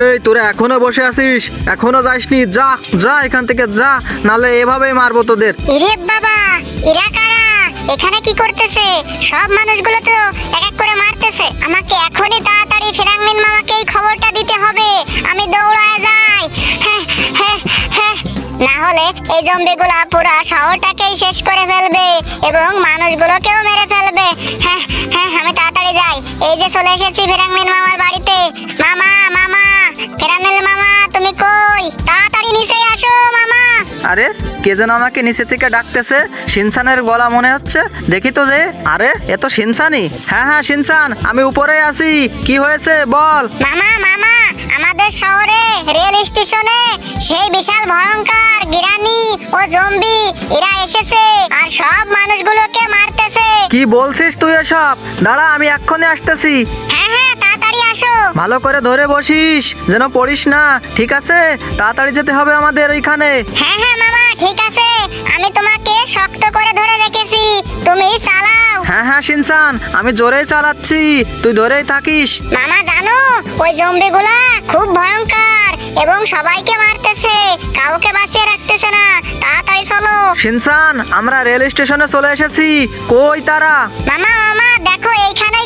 এই, তোরা এখনও বসে আছিস? এখনও যাসনি? যা যা এখান থেকে, যা, নালে এভাবেই মারবো তোদের। ইরে বাবা, এরা কারা? এখানে কি করতেছে? সব মানুষগুলো তো এক এক করে মারতেছে। আমাকে এখনই তাড়াতাড়ি মামাকে এই খবরটা দিতে হবে। আমি দৌড়ায় যাই। হ্যাঁ হ্যাঁ হ্যাঁ। না হলে এই জম্বিগুলা পুরা শহরটাকেই শেষ করে ফেলবে এবং মানুষগুলোকেও মেরে ফেলবে। হ্যাঁ হ্যাঁ আমি তাড়াতাড়ি যাই। এই যে চলে এসেছি ফেরাংমিন মামার বাড়িতে। মামা মামা আরে কে যেন আমাকে নিচে থেকে ডাকতেছে? সিনসানের গলা মনে হচ্ছে। দেখি তো যে আরে এ তো সিনসানই। হ্যাঁ হ্যাঁ সিনসান আমি উপরে আছি। কি হয়েছে বল। মামা মামা আমাদের শহরে রেল স্টেশনে সেই বিশাল ভয়ঙ্কর গিরানি ও জম্বি এরা এসেছে আর সব মানুষগুলোকে মারতেছে। কি বলছিস তুই এসব? দাঁড়া আমি এক্ষুনি আসতেছি। হ্যাঁ হ্যাঁ আসো ভালো করে ধরে বসিস যেন পড়িস না। ঠিক আছে? তাড়াতাড়ি যেতে হবে আমাদের ওইখানে। হ্যাঁ হ্যাঁ মামা ঠিক আছে। আমি তোমাকে শক্ত করে ধরে রেখেছি। তুমি চালাও। হ্যাঁ হ্যাঁ সিনসান আমি জোরেই চালাচ্ছি। তুই ধরেই থাকিস। মামা জানো ওই জম্বিগুলা খুব ভয়ঙ্কর এবং সবাইকে মারতেছে। কাউকে বাঁচিয়ে রাখতেছে না। তাড়াতাড়ি চলো। সিনসান আমরা রেল স্টেশনে চলে এসেছি। কই তারা? মামা মামা দেখো এইখানেই